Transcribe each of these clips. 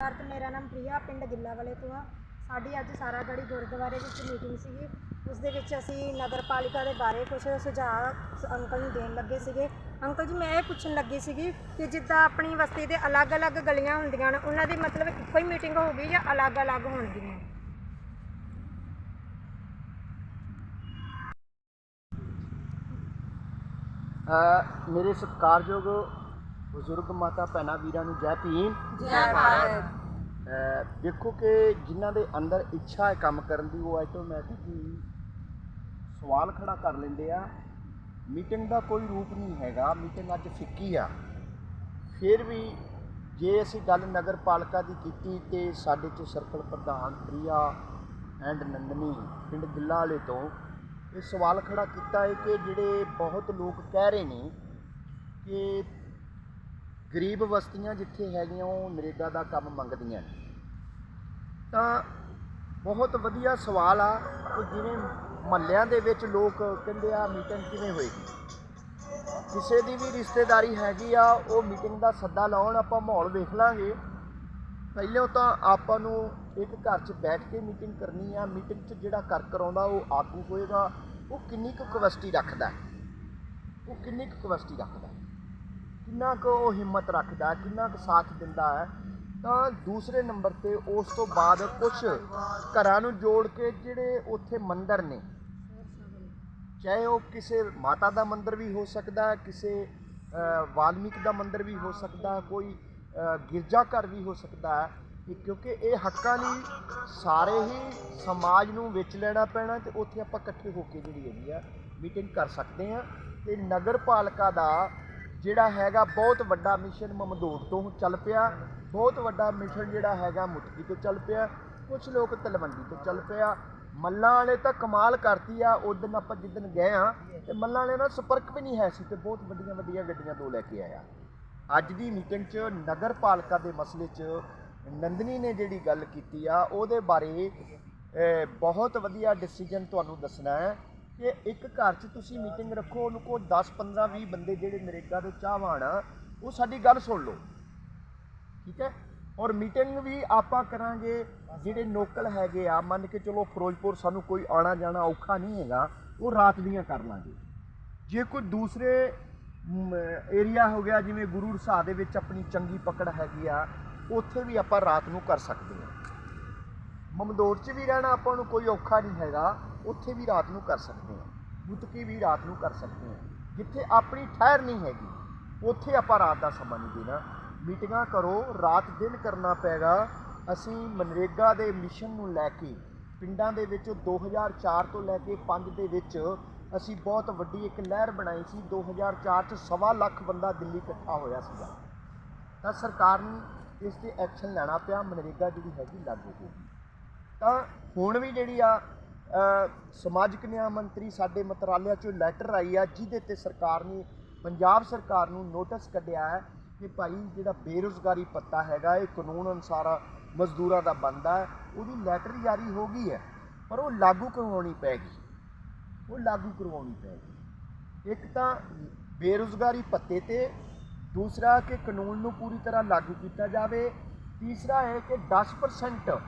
ਭਾਰਤ ਮੇਰਾ ਨਾਮ ਪ੍ਰਿਆ ਪਿੰਡ ਗਿੱਲਾ ਵਾਲੇ ਤੋਂ ਆ। ਸਾਡੀ ਅੱਜ ਸਾਰਾਗੜੀ ਗੁਰਦੁਆਰੇ ਵਿੱਚ ਮੀਟਿੰਗ ਸੀਗੀ। ਉਸ ਦੇ ਵਿੱਚ ਅਸੀਂ ਨਗਰ ਪਾਲਿਕਾ ਦੇ ਬਾਰੇ ਕੁਝ ਸੁਝਾਅ ਅੰਕਲ ਨੂੰ ਦੇਣ ਲੱਗੇ ਸੀਗੇ। ਅੰਕਲ ਜੀ ਮੈਂ ਇਹ ਪੁੱਛਣ ਲੱਗੀ ਸੀਗੀ ਕਿ ਜਿੱਦਾਂ ਆਪਣੀ ਬਸਤੀ ਦੇ ਅਲੱਗ-ਅਲੱਗ ਗਲੀਆਂ ਹੁੰਦੀਆਂ ਨੇ ਉਹਨਾਂ ਦੀ ਮਤਲਬ ਇੱਕੋ ਹੀ ਮੀਟਿੰਗ ਹੋਊਗੀ ਜਾਂ ਅਲੱਗ-ਅਲੱਗ ਹੋਣਗੀਆਂ? ਅ, ਮੇਰੇ ਸਤਿਕਾਰਯੋਗ ਬਜ਼ੁਰਗ ਮਾਤਾ ਭੈਣਾਂ ਵੀਰਾਂ ਨੂੰ ਜੈ ਭੀਮ। ਜੈ ਭਾਰਤ। ਦੇਖੋ ਕਿ ਜਿਨ੍ਹਾਂ ਦੇ ਅੰਦਰ ਇੱਛਾ ਹੈ ਕੰਮ ਕਰਨ ਦੀ ਉਹ ਆਟੋਮੈਟਿਕ ਹੀ ਸਵਾਲ ਖੜਾ ਕਰ ਲੈਂਦੇ ਆ। ਮੀਟਿੰਗ ਦਾ ਕੋਈ ਰੂਪ ਨਹੀਂ ਹੈਗਾ ਮੀਟਿੰਗ ਅੱਜ ਫਿੱਕੀ ਆ। ਫਿਰ ਵੀ ਜੇ ਅਸੀਂ ਗੱਲ ਨਗਰ ਪਾਲਿਕਾ ਦੀ ਕੀਤੀ ਤੇ ਸਾਡੇ ਚ ਸਰਕਲ ਪ੍ਰਧਾਨ ਪ੍ਰਿਆ ਐਂਡ ਨੰਦਨੀ ਪਿੰਡ ਗਿੱਲਾ ਵਾਲੇ ਤੋਂ ਇਹ ਸਵਾਲ ਖੜਾ ਕੀਤਾ ਹੈ ਕਿ ਜਿਹੜੇ ਬਹੁਤ ਲੋਕ ਕਹਿ ਰਹੇ ਨੇ ਕਿ ਗਰੀਬ ਬਸਤੀਆਂ ਜਿੱਥੇ ਹੈਗੀਆਂ, ਉਹ ਨਰੇਗਾ ਦਾ ਕੰਮ ਮੰਗਦੀਆਂ ਨੇ। ਤਾਂ ਬਹੁਤ ਵਧੀਆ ਸਵਾਲ ਆ ਕਿ ਜਿਵੇਂ ਮਹੱਲਿਆਂ ਦੇ ਵਿੱਚ ਲੋਕ ਕਹਿੰਦੇ ਆ, ਮੀਟਿੰਗ ਕਿਵੇਂ ਹੋਏਗੀ? ਕਿਸੇ ਦੀ ਵੀ ਰਿਸ਼ਤੇਦਾਰੀ ਹੈਗੀ ਆ, ਉਹ ਮੀਟਿੰਗ ਦਾ ਸੱਦਾ ਲਾਉਣ, ਆਪਾਂ ਮਾਹੌਲ ਵੇਖ ਲਾਂਗੇ। ਪਹਿਲਾਂ ਤਾਂ ਆਪਾਂ ਨੂੰ ਇੱਕ ਘਰ 'ਚ ਬੈਠ ਕੇ ਮੀਟਿੰਗ ਕਰਨੀ ਆ। ਮੀਟਿੰਗ 'ਚ ਜਿਹੜਾ ਕਰ ਕਰਾਉਂਦਾ, ਉਹ ਆਗੂ ਹੋਏਗਾ। ਉਹ ਕਿੰਨੀ ਕੁ ਕਵਸਟੀ ਰੱਖਦਾ? ਉਹ ਕਿੰਨੀ ਕੁ ਕਵਸਟੀ ਰੱਖਦਾ? ਕਿੰਨਾ ਕੁ ਉਹ ਹਿੰਮਤ ਰੱਖਦਾ ਕਿੰਨਾ ਕੁ ਸਾਥ ਦਿੰਦਾ ਹੈ ਤਾਂ ਦੂਸਰੇ ਨੰਬਰ ਤੇ ਉਸ ਤੋਂ ਬਾਅਦ ਕੁਝ ਘਰਾਂ ਨੂੰ ਜੋੜ ਕੇ ਜਿਹੜੇ ਉੱਥੇ ਮੰਦਰ ਨੇ ਚਾਹੇ ਉਹ ਕਿਸੇ ਮਾਤਾ ਦਾ ਮੰਦਰ ਵੀ ਹੋ ਸਕਦਾ ਹੈ ਕਿਸੇ ਵਾਲਮੀਕ ਦਾ ਮੰਦਰ ਵੀ ਹੋ ਸਕਦਾ ਕੋਈ ਅ, ਗਿਰਜਾ ਘਰ ਵੀ ਹੋ ਸਕਦਾ ਹੈ ਕਿਉਂਕਿ ਇਹ ਹੱਕਾਂ ਲਈ ਸਾਰੇ ਹੀ ਸਮਾਜ ਨੂੰ ਵਿੱਚ ਲੈਣਾ ਪੈਣਾ ਤੇ ਉੱਥੇ ਆਪਾਂ ਇਕੱਠੇ ਹੋ ਕੇ ਜਿਹੜੀ ਹੈਗੀ ਆ ਮੀਟਿੰਗ ਕਰ ਸਕਦੇ ਆ ਤੇ ਨਗਰ ਪਾਲਿਕਾ ਦਾ ਜਿਹੜਾ ਹੈਗਾ ਬਹੁਤ ਵੱਡਾ ਮਿਸ਼ਨ ਮਮਦੋਟ ਤੋਂ ਚੱਲ ਪਿਆ। ਬਹੁਤ ਵੱਡਾ ਮਿਸ਼ਨ ਜਿਹੜਾ ਹੈਗਾ ਮੁਟਕੀ ਤੋਂ ਚੱਲ ਪਿਆ। ਕੁਝ ਲੋਕ ਤਲਵੰਡੀ ਤੋਂ ਚੱਲ ਪਿਆ। ਮੱਲਾਂ ਵਾਲੇ ਤਾਂ ਕਮਾਲ ਕਰਤੀ ਆ। ਉਦੋਂ ਆਪਾਂ ਜਿੱਦਣ ਗਏ ਆ ਤੇ ਮੱਲਾਂ ਵਾਲੇ ਨਾਲ ਸੰਪਰਕ ਵੀ ਨਹੀਂ ਹੈ ਸੀ ਤੇ ਬਹੁਤ ਵੱਡੀਆਂ ਵੱਡੀਆਂ ਗੱਡੀਆਂ ਦੋ ਲੈ ਕੇ ਆਇਆ। ਅੱਜ ਦੀ ਮੀਟਿੰਗ 'ਚ ਨਗਰ ਪਾਲਿਕਾ ਦੇ ਮਸਲੇ 'ਚ ਨੰਦਨੀ ਨੇ ਜਿਹੜੀ ਗੱਲ ਕੀਤੀ ਆ, ਉਹਦੇ ਬਾਰੇ ਬਹੁਤ ਵਧੀਆ ਡਿਸੀਜਨ ਤੁਹਾਨੂੰ ਦੱਸਣਾ ਹੈ। ਕਿ ਇੱਕ ਘਰ 'ਚ ਤੁਸੀਂ ਮੀਟਿੰਗ ਰੱਖੋ, ਉਹਨੂੰ ਕੋ 10 15 20 ਬੰਦੇ ਜਿਹੜੇ ਨਰੇਗਾ ਦੇ ਚਾਹਵਾਨ ਆ, ਉਹ ਸਾਡੀ ਗੱਲ ਸੁਣ ਲਓ। ਠੀਕ ਹੈ? ਔਰ ਮੀਟਿੰਗ ਵੀ ਆਪਾਂ ਕਰਾਂਗੇ, ਜਿਹੜੇ ਲੋਕਲ ਹੈਗੇ ਆ, ਮੰਨ ਕੇ ਚਲੋ ਫਿਰੋਜ਼ਪੁਰ ਸਾਨੂੰ ਕੋਈ ਆਣਾ ਜਾਣਾ ਔਖਾ ਨਹੀਂ ਹੈਗਾ, ਉਹ ਰਾਤ ਦੀਆਂ ਕਰ ਲਾਂਗੇ। ਜੇ ਕੋਈ ਦੂਸਰੇ ਏਰੀਆ ਹੋ ਗਿਆ, ਜਿਵੇਂ ਗੁਰੂ ਰਸਾ ਦੇ ਵਿੱਚ ਆਪਣੀ ਚੰਗੀ ਪਕੜ ਹੈਗੀ ਆ, ਉੱਥੇ ਵੀ ਆਪਾਂ ਰਾਤ ਨੂੰ ਕਰ ਸਕਦੇ ਹਾਂ ਮਮਦੋਟ 'ਚ ਵੀ ਰਹਿਣਾ ਆਪਾਂ ਨੂੰ ਕੋਈ ਔਖਾ ਨਹੀਂ ਹੈਗਾ। ਉੱਥੇ ਵੀ ਰਾਤ ਨੂੰ ਕਰ ਸਕਦੇ ਹਾਂ। ਮੁਤਕੀ ਵੀ ਰਾਤ ਨੂੰ ਕਰ ਸਕਦੇ ਹਾਂ। ਜਿੱਥੇ ਆਪਣੀ ਠਹਿਰ ਨਹੀਂ ਹੈਗੀ, ਉੱਥੇ ਆਪਾਂ ਰਾਤ ਦਾ ਸਮਾਂ ਨਹੀਂ ਦੇਣਾ। ਮੀਟਿੰਗਾਂ ਕਰੋ, ਰਾਤ ਦਿਨ ਕਰਨਾ ਪੈਗਾ। ਅਸੀਂ ਮਨਰੇਗਾ ਦੇ ਮਿਸ਼ਨ ਨੂੰ ਲੈ ਕੇ, ਪਿੰਡਾਂ ਦੇ ਵਿੱਚ 2004 ਤੋਂ ਲੈ ਕੇ 5 ਦੇ ਵਿੱਚ ਅਸੀਂ ਬਹੁਤ ਵੱਡੀ ਇੱਕ ਲਹਿਰ ਬਣਾਈ ਸੀ। 2004 ਚ ਸਵਾ ਲੱਖ ਬੰਦਾ ਦਿੱਲੀ ਇਕੱਠਾ ਹੋਇਆ ਸੀਗਾ। ਤਾਂ ਸਰਕਾਰ ਨੂੰ ਇਸ ਤੇ ਐਕਸ਼ਨ ਲੈਣਾ ਪਿਆ। ਮਨਰੇਗਾ ਜਿਹੜੀ ਹੈਗੀ ਲਾਗੂ ਹੋ ਗਈ। ਤਾਂ ਹੁਣ ਵੀ ਜਿਹੜੀ ਆ ਸਮਾਜਿਕ ਨਿਆਂ ਮੰਤਰੀ ਸਾਡੇ ਮੰਤਰਾਲਿਆਂ ਚੋਂ ਲੈਟਰ ਆਈ ਆ, ਜਿਹਦੇ ਤੇ ਸਰਕਾਰ ਨੇ, ਪੰਜਾਬ ਸਰਕਾਰ ਨੂੰ ਨੋਟਿਸ ਕੱਢਿਆ ਹੈ ਕਿ ਭਾਈ ਜਿਹੜਾ ਬੇਰੁਜ਼ਗਾਰੀ ਪੱਤਾ ਹੈਗਾ, ਇਹ ਕਾਨੂੰਨ ਅਨੁਸਾਰ ਮਜ਼ਦੂਰਾਂ ਦਾ ਬਣਦਾ ਹੈ, ਉਹਦੀ ਲੈਟਰ ਜਾਰੀ ਹੋ ਗਈ ਹੈ, ਪਰ ਉਹ ਲਾਗੂ ਕਰਵਾਉਣੀ ਪੈਗੀ ਉਹ ਲਾਗੂ ਕਰਵਾਉਣੀ ਪੈਗੀ ਇੱਕ ਤਾਂ ਬੇਰੁਜ਼ਗਾਰੀ ਪੱਤੇ ਤੇ, ਦੂਸਰਾ ਕਿ ਕਾਨੂੰਨ ਨੂੰ ਪੂਰੀ ਤਰ੍ਹਾਂ ਲਾਗੂ ਕੀਤਾ ਜਾਵੇ, ਤੀਸਰਾ ਹੈ ਕਿ 10%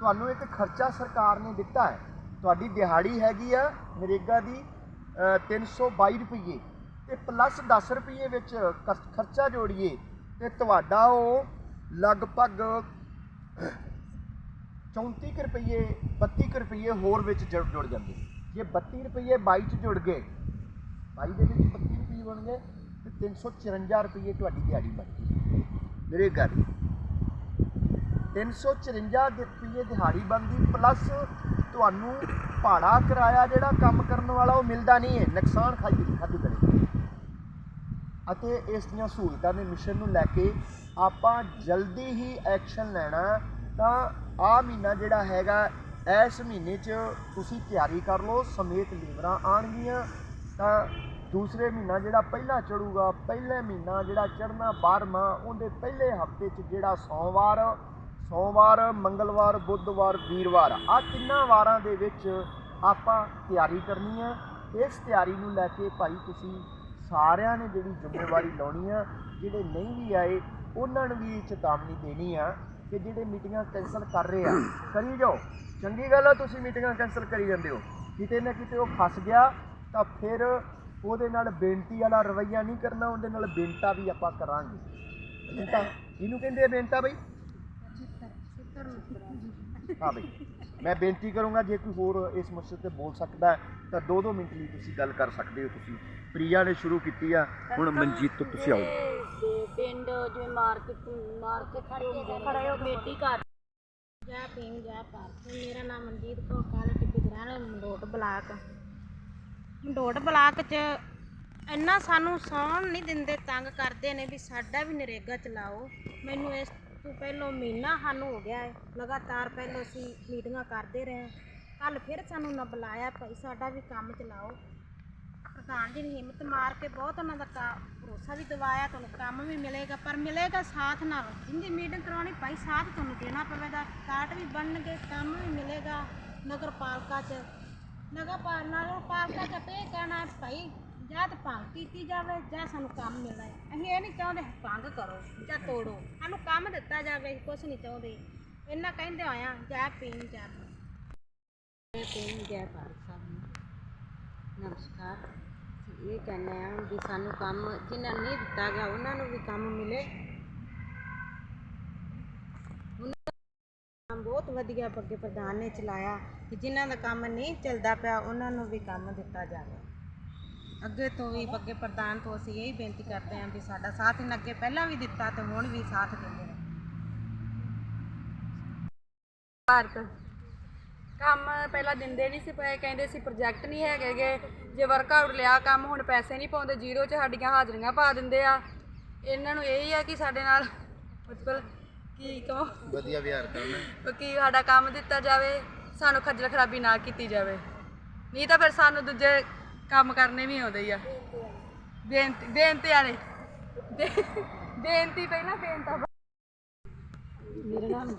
ਤੁਹਾਨੂੰ ਇੱਕ ਖਰਚਾ ਸਰਕਾਰ ਨੇ ਦਿੱਤਾ ਹੈ। ਤੁਹਾਡੀ ਦਿਹਾੜੀ ਹੈਗੀ ਆ ਨਰੇਗਾ ਦੀ ਅ, 322 ਰੁਪਏ ਤੇ ਪਲੱਸ 10 ਰੁਪਏ ਵਿੱਚ ਖਰ- ਖਰਚਾ ਜੋੜੀਏ ਤੇ ਤੁਹਾਡਾ ਉਹ ਲਗਭਗ 34 ਕੁ ਰੁਪਏ 32 ਕੁ ਰੁਪਏ ਹੋਰ ਵਿੱਚ ਜੁੜ ਜੁੜ ਜਾਂਦੇ। ਜੇ 32 ਰੁਪਏ 22 ਚ ਜੁੜ ਗਏ 22 ਦੇ ਵਿੱਚ 32 ਰੁਪਏ ਬਣ ਗਏ ਤੇ 354 ਰੁਪਏ ਤੁਹਾਡੀ ਦਿਹਾੜੀ ਬਣ ਗਈ। ਨਰੇਗਾ ਦੀ 354 ਰੁਪਏ ਦਿਹਾੜੀ ਬਣਦੀ ਪਲੱਸ ਤੁਹਾਨੂੰ ਭਾੜਾ ਕਿਰਾਇਆ ਜਿਹੜਾ ਕੰਮ ਕਰਨ ਵਾਲਾ ਉਹ ਮਿਲਦਾ ਨਹੀਂ ਹੈ। ਨੁਕਸਾਨ ਖਾਈ ਖਾਧੂ ਕਰੇ ਅਤੇ ਇਸ ਦੀਆਂ ਸਹੂਲਤਾਂ ਦੇ ਮਿਸ਼ਨ ਨੂੰ ਲੈ ਕੇ ਆਪਾਂ ਜਲਦੀ ਹੀ ਐਕਸ਼ਨ ਲੈਣਾ, ਤਾਂ ਆ ਮਹੀਨਾ ਜਿਹੜਾ ਹੈਗਾ ਇਸ ਮਹੀਨੇ 'ਚ ਤੁਸੀਂ ਤਿਆਰੀ ਕਰ ਲਓ, ਸਮੇਤ ਲੀਵਰਾਂ ਆਣਗੀਆਂ ਤਾਂ ਦੂਸਰੇ ਮਹੀਨਾ ਜਿਹੜਾ ਪਹਿਲਾ ਚੜੂਗਾ, ਪਹਿਲੇ ਮਹੀਨਾ ਜਿਹੜਾ ਚੜਨਾ 12ਵਾਂ ਉਹਦੇ ਪਹਿਲੇ ਹਫ਼ਤੇ 'ਚ ਜਿਹੜਾ ਸੋਮਵਾਰ ਸੋਮਵਾਰ, ਮੰਗਲਵਾਰ, ਬੁੱਧਵਾਰ, ਵੀਰਵਾਰ ਆ ਤਿੰਨਾਂ ਵਾਰਾਂ ਦੇ ਵਿੱਚ ਆਪਾਂ ਤਿਆਰੀ ਕਰਨੀ ਹੈ ਇਸ ਤਿਆਰੀ ਨੂੰ ਲੈ ਕੇ ਭਾਈ ਤੁਸੀਂ ਸਾਰਿਆਂ ਨੇ ਜਿਹੜੀ ਜ਼ਿੰਮੇਵਾਰੀ ਲਾਉਣੀ ਆ, ਜਿਹੜੇ ਨਹੀਂ ਵੀ ਆਏ, ਉਹਨਾਂ ਨੂੰ ਵੀ ਇਹ ਚੇਤਾਵਨੀ ਦੇਣੀ ਆ ਕਿ ਜਿਹੜੇ ਮੀਟਿੰਗਾਂ ਕੈਂਸਲ ਕਰ ਰਹੇ ਆ, ਕਰੀ ਜਾਓ। ਚੰਗੀ ਗੱਲ ਆ, ਤੁਸੀਂ ਮੀਟਿੰਗਾਂ ਕੈਂਸਲ ਕਰੀ ਜਾਂਦੇ ਹੋ। ਕਿਤੇ ਨਾ ਕਿਤੇ ਉਹ ਫਸ ਗਿਆ, ਤਾਂ ਫਿਰ ਉਹਦੇ ਨਾਲ ਬੇਨਤੀ ਵਾਲਾ ਰਵੱਈਆ ਨਹੀਂ ਕਰਨਾ, ਉਹਦੇ ਨਾਲ ਬੇਨਤਾ ਵੀ ਆਪਾਂ ਕਰਾਂਗੇ। ਬੇਨਤਾ? ਇਹਨੂੰ ਕਹਿੰਦੇ ਆ ਬੇਨਤਾ ਬਈ? ਹਾਂ ਬਈ। ਮੈਂ ਬੇਨਤੀ ਕਰੂੰਗਾ ਜੇ ਕੋਈ ਹੋਰ ਇਸ ਮਸਲੇ ਤੇ ਬੋਲ ਸਕਦਾ ਹੈ, ਤਾਂ 2-2 ਮਿੰਟ ਲਈ ਤੁਸੀਂ ਗੱਲ ਕਰ ਸਕਦੇ ਹੋ ਤੁਸੀਂ। ਪ੍ਰਿਆ ਨੇ ਸ਼ੁਰੂ ਕੀਤੀ ਆ ਹੁਣ ਮਨਜੀਤ ਤੋਂ ਤੁਸੀਂ ਆਓ। ਤੇ ਪਿੰਡ ਜਿਵੇਂ ਮਾਰਕੀਟ ਮਾਰਕੀਟ ਖੜੇ ਹੁੰਦੇ ਨੇ ਖੜੇ ਹੋ ਬੇਟੀ ਘਰ। ਜੈ ਭੀਮ ਜੈ ਭਾਰਤ ਮੇਰਾ ਨਾਮ ਮਨਜੀਤ ਕੌਰ ਕਾਲੇ ਟਿੱਬੀ ਦੇ ਮੰਡੋਟ ਬਲਾਕ। ਮੰਡੋਟ ਬਲਾਕ 'ਚ ਇੰਨਾ ਸਾਨੂੰ ਸੌਣ ਨਹੀਂ ਦਿੰਦੇ ਤੰਗ ਕਰਦੇ ਨੇ ਵੀ ਸਾਡਾ ਵੀ ਨਰੇਗਾ ਚਲਾਓ। ਮੈਨੂੰ ਇਸ ਤੋਂ ਪਹਿਲਾਂ ਮਹੀਨਾ ਸਾਨੂੰ ਹੋ ਗਿਆ ਹੈ ਲਗਾਤਾਰ ਪਹਿਲਾਂ ਅਸੀਂ ਮੀਟਿੰਗਾਂ ਕਰਦੇ ਰਹੇ। ਕੱਲ ਫਿਰ ਸਾਨੂੰ ਨਾ ਬੁਲਾਇਆ ਭਾਈ ਸਾਡਾ ਵੀ ਕੰਮ ਚਲਾਓ। ਪ੍ਰਧਾਨ ਜੀ ਨੇ ਹਿੰਮਤ ਮਾਰ ਕੇ ਬਹੁਤ ਉਹਨਾਂ ਦਾ ਕਾ- ਭਰੋਸਾ ਵੀ ਦਿਵਾਇਆ ਤੁਹਾਨੂੰ ਕੰਮ ਵੀ ਮਿਲੇਗਾ ਪਰ ਮਿਲੇਗਾ ਸਾਥ ਨਾਲ ਜਿੰਦੀ ਮੀਟਿੰਗ ਕਰਾਉਣੀ ਭਾਈ ਸਾਥ ਤੁਹਾਨੂੰ ਦੇਣਾ ਪਵੇਗਾ। ਕਾਟ ਵੀ ਬਣਨਗੇ ਕੰਮ ਵੀ ਮਿਲੇਗਾ ਨਗਰ ਪਾਲਿਕਾ 'ਚ। ਨਗਰ ਪਾਲ ਨਗਰ ਪਾਲਿਕਾ 'ਚ ਤੇ ਕਹਿਣਾ ਹੈ, ਭਾਈ ਜਾਂ ਤਾਂ ਭੰਗ ਕੀਤੀ ਜਾਵੇ, ਜਾਂ ਸਾਨੂੰ ਕੰਮ ਮਿਲਣਾ ਹੈ। ਅਸੀਂ ਇਹ ਨਹੀਂ ਚਾਹੁੰਦੇ ਭੰਗ ਕਰੋ ਜਾਂ ਤੋੜੋ। ਸਾਨੂੰ ਕੰਮ ਦਿੱਤਾ ਜਾਵੇ, ਅਸੀਂ ਕੁਝ ਨਹੀਂ ਚਾਹੁੰਦੇ। ਇੰਨਾ ਕਹਿੰਦੇ ਹੋਇਆ ਜੈ ਪੀਣ ਜੈ ਜੈ ਭੀਮ, ਜੈ ਭਾਰਤ ਸਾਹਿਬ ਨੂੰ। ਨਮਸਕਾਰ। ਅਸੀਂ ਇਹ ਕਹਿੰਦੇ ਆ ਵੀ ਸਾਨੂੰ ਕੰਮ ਜਿਨ੍ਹਾਂ ਨੂੰ ਨਹੀਂ ਦਿੱਤਾ ਗਿਆ, ਉਹਨਾਂ ਨੂੰ ਵੀ ਕੰਮ ਮਿਲੇ। ਕੰਮ ਬਹੁਤ ਵਧੀਆ ਅੱਗੇ ਪ੍ਰਧਾਨ ਨੇ ਚਲਾਇਆ ਕਿ ਜਿਨ੍ਹਾਂ ਦਾ ਕੰਮ ਨਹੀਂ ਚੱਲਦਾ ਪਿਆ, ਉਹਨਾਂ ਨੂੰ ਵੀ ਕੰਮ ਦਿੱਤਾ ਜਾਵੇ। ਅੱਗੇ ਤੋਂ ਵੀ ਅੱਗੇ ਪ੍ਰਧਾਨ ਤੋਂ ਅਸੀਂ ਇਹੀ ਬੇਨਤੀ ਕਰਦੇ ਹਾਂ ਵੀ ਸਾਡਾ ਸਾਥ ਇਹਨਾਂ ਅੱਗੇ ਪਹਿਲਾਂ ਵੀ ਦਿੱਤਾ ਤੇ ਹੁਣ ਵੀ ਸਾਥ ਦਿੰਦੇ ਨੇ। ਭਾਰਤ। ਕੰਮ ਪਹਿਲਾਂ ਦਿੰਦੇ ਨਹੀਂ ਸੀ ਪਏ ਕਹਿੰਦੇ ਸੀ ਪ੍ਰੋਜੈਕਟ ਨਹੀਂ ਹੈਗੇਗੇ ਜੇ ਵਰਕਆਊਟ ਲਿਆ ਕੰਮ ਹੁਣ ਪੈਸੇ ਨਹੀਂ ਪਾਉਂਦੇ ਜ਼ੀਰੋ 'ਚ ਸਾਡੀਆਂ ਹਾਜ਼ਰੀਆਂ ਪਾ ਦਿੰਦੇ ਆ। ਇਹਨਾਂ ਨੂੰ ਇਹ ਹੀ ਆ ਕਿ ਸਾਡੇ ਨਾਲ ਮਤਲਬ ਕੀ ਕਹੋ? ਵਧੀਆ ਵਿਹਾਰ ਕਰਨਾ। ਕਿ ਸਾਡਾ ਕੰਮ ਦਿੱਤਾ ਜਾਵੇ ਸਾਨੂੰ ਖੱਜਲ ਖਰਾਬੀ ਨਾ ਕੀਤੀ ਜਾਵੇ। ਨਹੀਂ ਤਾਂ ਫਿਰ ਸਾਨੂੰ ਦੂਜੇ ਕੰਮ ਕਰਨੇ ਵੀ ਆਉਂਦੇ ਹੀ ਆ। ਬੇਨਤੀ ਬੇਨਤੀ ਵਾਲੇ। ਬੇ- ਬੇਨਤੀ ਪਹਿਲਾਂ, ਬੇਨਤਾ ਮੇਰਾ ਨਾਮ